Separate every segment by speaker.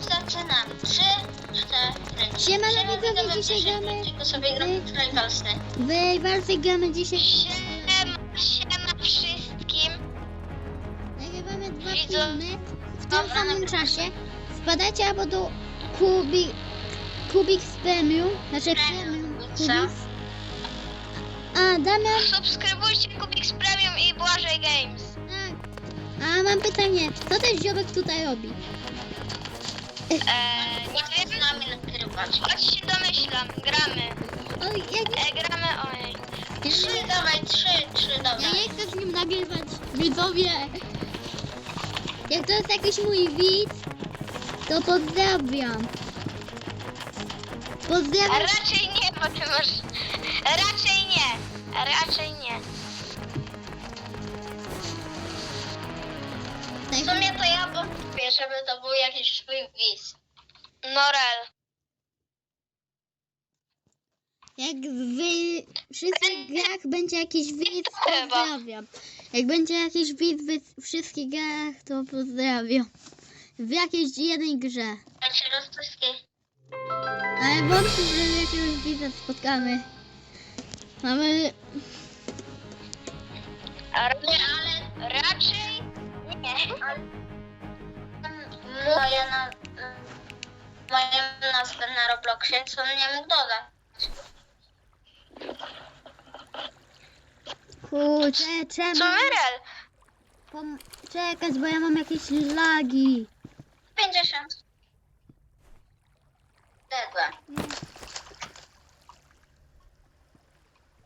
Speaker 1: Zaczynam. Trzy, cztery.
Speaker 2: Siemano,
Speaker 1: Siema,
Speaker 2: widzowie, dzisiaj gramy
Speaker 1: Tylko sobie gram w Tribalsy.
Speaker 2: w Warsy gramy dzisiaj.
Speaker 1: Siema, siema wszystkim.
Speaker 2: Nagrywamy dwa
Speaker 1: Widzę.
Speaker 2: filmy w tym
Speaker 1: Dobra,
Speaker 2: samym czasie. Wpadajcie albo do Kubi, Kubik z Premium, znaczy
Speaker 1: Premium?
Speaker 2: Kubik. A, Damian,
Speaker 1: Subskrybujcie Kubik z Premium i Błażej Games.
Speaker 2: tak. A mam pytanie, co ten ziomek tutaj robi?
Speaker 1: Eee, nie wiem. z nami nagrywać. Chodź się domyślam, gramy.
Speaker 2: O, jak...
Speaker 1: E, gramy, ojej.
Speaker 2: Ja
Speaker 1: Trzy,
Speaker 2: nie,
Speaker 1: dawaj, trzy, trzy,
Speaker 2: ja
Speaker 1: dawaj.
Speaker 2: nie chcę z nim nagrywać, widzowie. Jak to jest jakiś mój widz, to pozdrawiam. Pozdrawiam.
Speaker 1: raczej nie, bo ty masz... Raczej nie, raczej nie. W sumie to ja wątpię, żeby to był jakiś twój wiz. Norel.
Speaker 2: Jak w wszystkich grach będzie jakiś widz,
Speaker 1: Chyba.
Speaker 2: pozdrawiam. Jak będzie jakiś widz w wszystkich grach, to pozdrawiam. W jakiejś jednej grze.
Speaker 1: Znaczy rosyjskiej.
Speaker 2: Ale wątpię, że jakiegoś widza spotkamy. Mamy...
Speaker 1: Nie, ale raczej. Moja na... Moją nazwę na Robloxie, co nie mógł dodać.
Speaker 2: Kurczę, trzeba
Speaker 1: Merel?
Speaker 2: pom- czekać, bo ja mam jakieś lagi.
Speaker 1: 50. Dedła.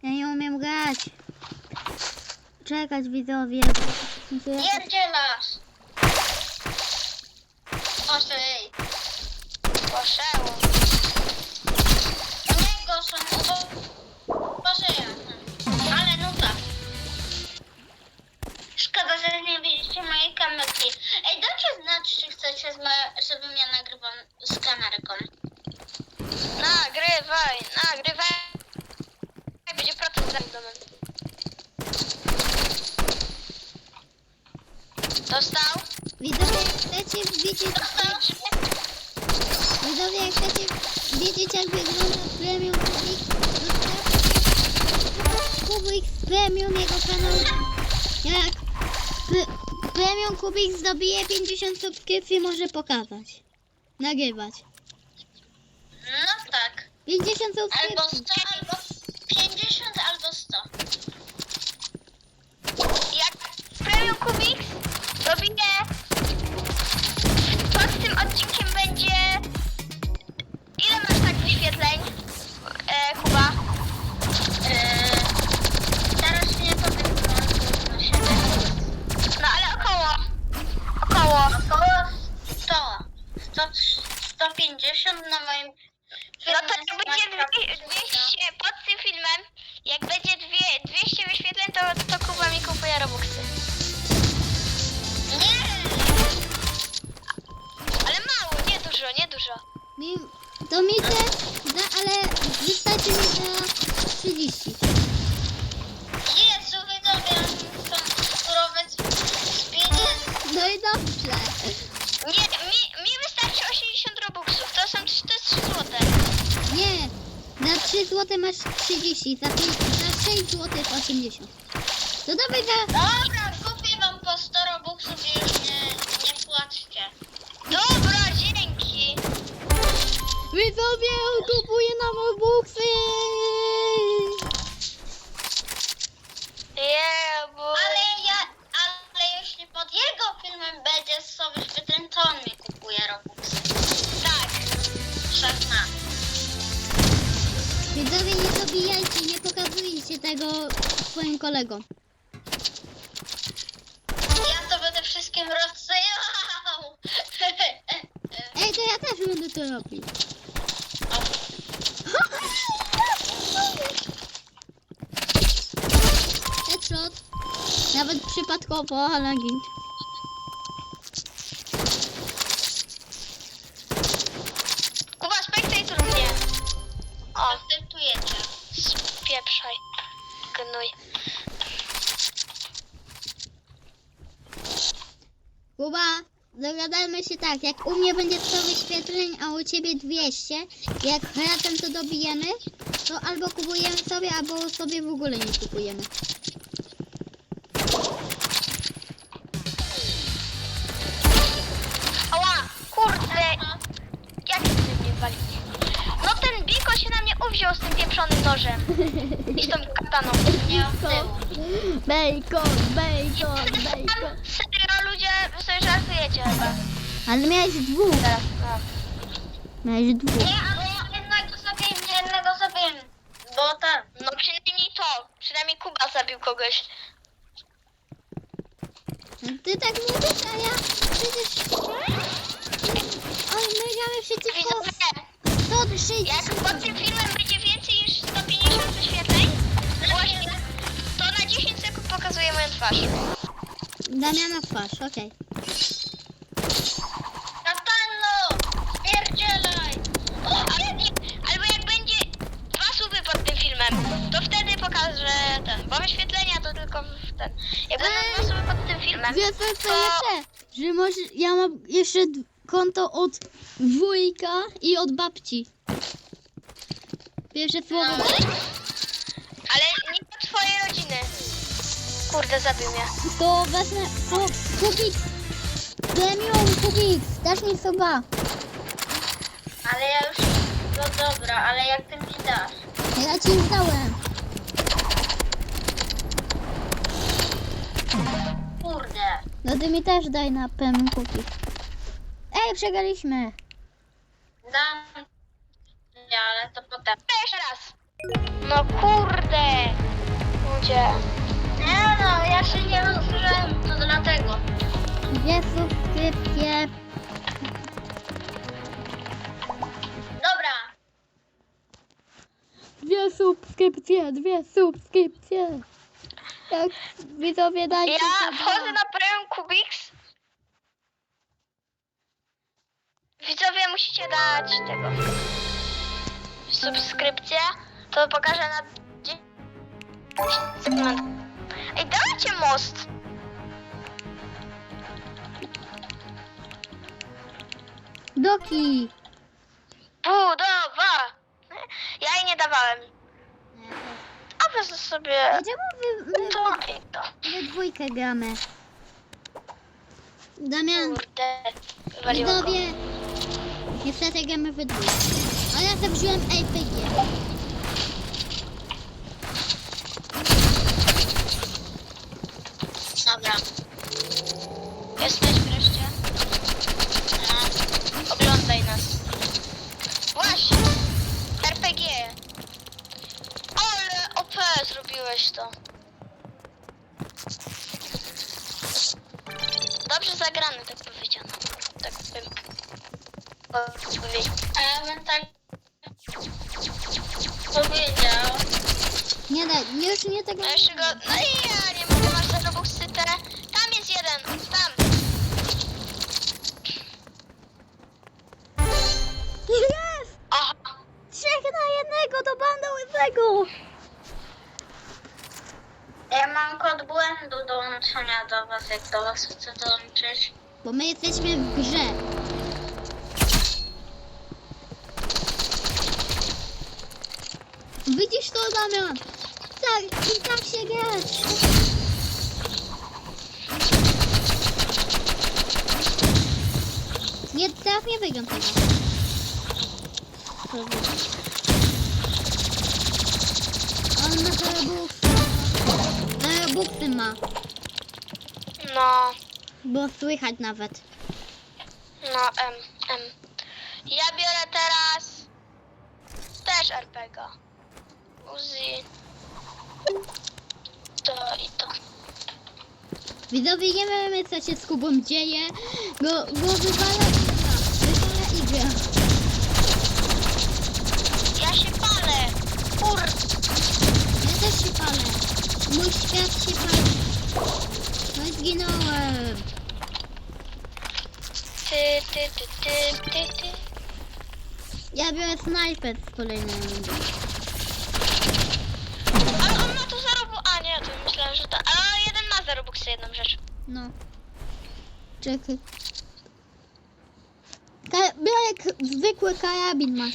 Speaker 2: Ja nie umiem grać. Czekać widzowie. bo-
Speaker 1: Pierdzielasz. Poszej. Poszedł. Niego są Poszeja. Ale no tak. Szkoda, że nie widzicie mojej kamerki. Ej, dajcie znać, czy chcecie, z moje- żebym ja nagrywam z kamerką. Nagrywaj. Będzie procent za domem. Dostał?
Speaker 2: Widzowie, jak
Speaker 1: Dostał?
Speaker 2: widzowie, jak chcecie wiedzieć jak wygląda Premium Kubik, Kubik z Premium, jego kanał. Jak Premium Kubik zdobije 50 subskrypcji, może pokazać. Nagrywać.
Speaker 1: No tak.
Speaker 2: 50
Speaker 1: Albo
Speaker 2: subskrypcji.
Speaker 1: 100, albo 50, albo 100. Jak Premium Kubik dobije tym odcinkiem będzie ile masz tak wyświetleń, e, Kuba?
Speaker 3: Mi,
Speaker 2: to mi też, da, ale wystarczy mi za 30.
Speaker 1: Jezu, widzowie, są surowe z pieniędzy.
Speaker 2: No i dobrze.
Speaker 3: Nie, mi, mi wystarczy 80 Robuxów, to są to jest 3 złote.
Speaker 2: Nie, za 3 zł masz 30, za, 5, za 6 zł 80. To dawaj za...
Speaker 1: Dobra, kupię wam po 100 robuxów i już
Speaker 2: Widzowie, on kupuje nam Robuxy!
Speaker 3: Yeah, bo...
Speaker 1: Ale ja, ale jeśli pod jego filmem będzie 100 wyświetleń, to on mi kupuje robuxy.
Speaker 3: Tak.
Speaker 1: Wszak ma.
Speaker 2: Widzowie, nie dobijajcie, nie pokazujcie tego swoim kolegom.
Speaker 1: Ja to będę wszystkim rozsyłał.
Speaker 2: Ej, to ja też będę to robić. Headshot. Nawet przypadkowo, ale git.
Speaker 3: Kuba, spektator mnie. O,
Speaker 1: Akceptujecie.
Speaker 3: spieprzaj. Gnój.
Speaker 2: Kuba, dogadajmy się tak, jak u mnie będzie 100 wyświetleń, a u ciebie 200, jak razem to dobijemy, to albo kupujemy sobie, albo sobie w ogóle nie kupujemy.
Speaker 3: Nożem. I z tą kataną.
Speaker 1: Nie w tył.
Speaker 2: Bacon, bacon, bacon.
Speaker 3: Serio, ludzie, wy sobie żartujecie chyba.
Speaker 2: Ale miałeś dwóch,
Speaker 3: Teraz, no.
Speaker 2: miałeś dwóch.
Speaker 1: Nie, ale jednego zabiję, jednego zabiję. Bo ten.
Speaker 3: No przynajmniej to. Przynajmniej Kuba zabił kogoś.
Speaker 2: Ty tak mówisz, a ja przecież... Ale my gramy przeciwko
Speaker 3: Widzowie,
Speaker 2: 160.
Speaker 3: jak pod tym filmem twarz.
Speaker 2: Damiana twarz, okej.
Speaker 1: Natalno! Spierdzielaj!
Speaker 3: O, ale nie, albo jak będzie dwa suby pod tym filmem, to wtedy pokażę ten, bo wyświetlenia to tylko w ten. Jak będą
Speaker 2: Ej!
Speaker 3: dwa suby pod tym filmem,
Speaker 2: Wiesz co jest najlepsze? Że może, ja mam jeszcze d- konto od wujka i od babci. Pierwsze słowo.
Speaker 1: No.
Speaker 3: ale nie do twojej rodziny. Kurde, zabił mnie.
Speaker 2: To wezmę, to Kubik. Premium Kubik, dasz mi suba.
Speaker 1: Ale ja już... No dobra, ale jak ty mi dasz?
Speaker 2: Ja ci już dałem.
Speaker 1: Kurde.
Speaker 2: No ty mi też daj na premium Kubik. Ej, przegraliśmy.
Speaker 1: Dam... Nie, ale to potem.
Speaker 3: Jeszcze raz. No kurde. Ludzie.
Speaker 1: Nie no, ja się nie rozgrzałem, to dlatego.
Speaker 2: Dwie subskrypcje.
Speaker 1: Dobra.
Speaker 2: Dwie subskrypcje, dwie subskrypcje. Jak widzowie dajcie
Speaker 3: Ja
Speaker 2: suba.
Speaker 3: wchodzę na Premium Kubix. Widzowie musicie dać tego. Subskrypcję. To pokażę na 10 sekund. Ej, dajcie most.
Speaker 2: Doki.
Speaker 3: Budowa. Ja jej nie dawałem. A wy sobie...
Speaker 2: A czemu wy, my
Speaker 3: To to.
Speaker 2: we dwójkę gramy? Damian,
Speaker 3: Kurde. Wywaliło go.
Speaker 2: widzowie. Niestety gramy we dwójkę. A ja sobie wziąłem
Speaker 1: Dobra.
Speaker 3: Jesteś wreszcie.
Speaker 1: No.
Speaker 3: Oglądaj nas. Właśnie. RPG. Ale OP zrobiłeś to. Dobrze zagrany, tak powiedziano. Tak bym powiedział.
Speaker 1: A ja bym tak powiedział.
Speaker 2: Nie daj, już nie tego.
Speaker 3: No jeszcze go... No i ja
Speaker 2: łysego!
Speaker 1: Ja mam kod błędu dołączenia do was, jak do was chcę dołączyć.
Speaker 2: Bo my jesteśmy w grze. Widzisz to, Damian? Tak, i tak się grać. Nie, teraz nie wygram tego. On ma zarobuksy. Zarobuksy ma,
Speaker 3: No,
Speaker 2: bo słychać nawet.
Speaker 3: no, em, em. Ja biorę teraz też RPG. Uzi. To i to.
Speaker 2: Widzowie, nie wiemy co się z Kubą dzieje. Go, go wywala igra. Wywala igra.
Speaker 3: Ja się palę. Kur...
Speaker 2: Ja się palę. Mój świat się pali. No i zginąłem.
Speaker 3: Ty, ty, ty, ty, ty, ty.
Speaker 2: Ja biorę snajper z kolejnej rundy.
Speaker 3: Ale on ma to zarobu... A nie, to myślałem, że to... A jeden ma zarobuksy jedną rzecz.
Speaker 2: No. Czekaj. Ka- jak zwykły karabin masz.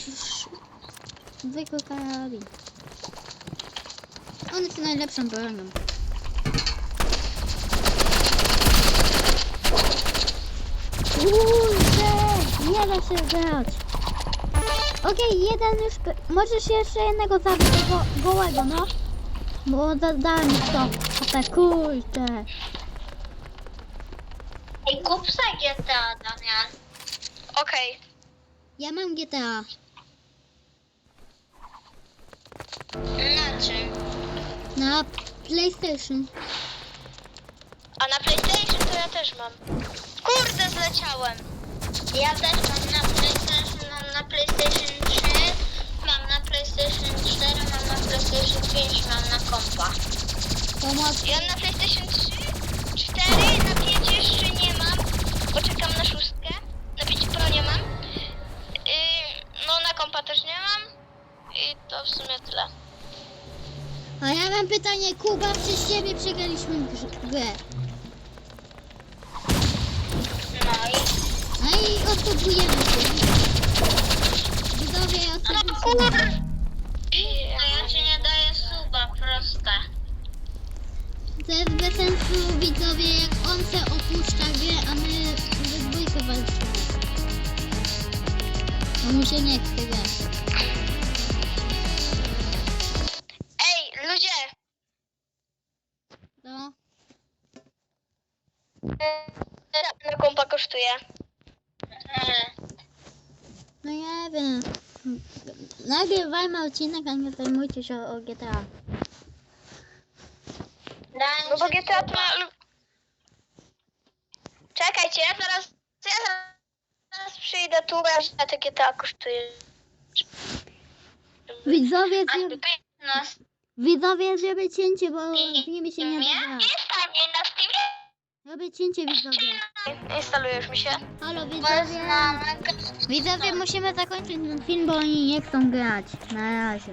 Speaker 2: Zwykły karabin. On jest najlepszą bronią. Kurde, nie da się grać. Okej, jeden już... Możesz jeszcze jednego zabić, tego gołego, no. Bo zadałem to. A tak, kurde.
Speaker 1: Ej, kup sobie GTA, Damian.
Speaker 3: Okej.
Speaker 2: Ja mam GTA.
Speaker 1: Na czym?
Speaker 2: Na PlayStation.
Speaker 3: A na PlayStation to ja też mam. Kurde, zleciałem.
Speaker 1: Ja też mam na PlayStation, mam na PlayStation 3, mam na PlayStation 4, mam na PlayStation 5, mam na kompa.
Speaker 2: Pomoc.
Speaker 3: Ja na PlayStation
Speaker 2: Kuba, przez ciebie przegraliśmy grę.
Speaker 1: No i
Speaker 2: No i się. Widzowie, odstępujemy
Speaker 1: no ja ci nie daję suba, proste.
Speaker 2: To jest bez sensu, widzowie, jak on se opuszcza grę, a my we dwójkę walczymy. Bo mu się nie chce grać.
Speaker 3: Kosztuje.
Speaker 2: No ja wiem. Nagrywajmy odcinek, a nie zajmujcie się o GTA.
Speaker 1: dałem
Speaker 3: No bo GTA to ma... Czekajcie, ja zaraz... Ja zaraz przyjdę tu, bo ja te GTA kosztuje.
Speaker 2: Widzowie,
Speaker 1: A
Speaker 2: zje-
Speaker 1: na
Speaker 2: widzowie, żeby cięcie, bo z nimi się nie da
Speaker 1: Steamie?
Speaker 2: grać.
Speaker 1: Jest tam na Steamie?
Speaker 2: Robię cięcie, widzowie.
Speaker 3: Instaluje już mi się.
Speaker 2: Halo, widzowie. Widzowie, musimy zakończyć ten film, bo oni nie chcą grać. Na razie.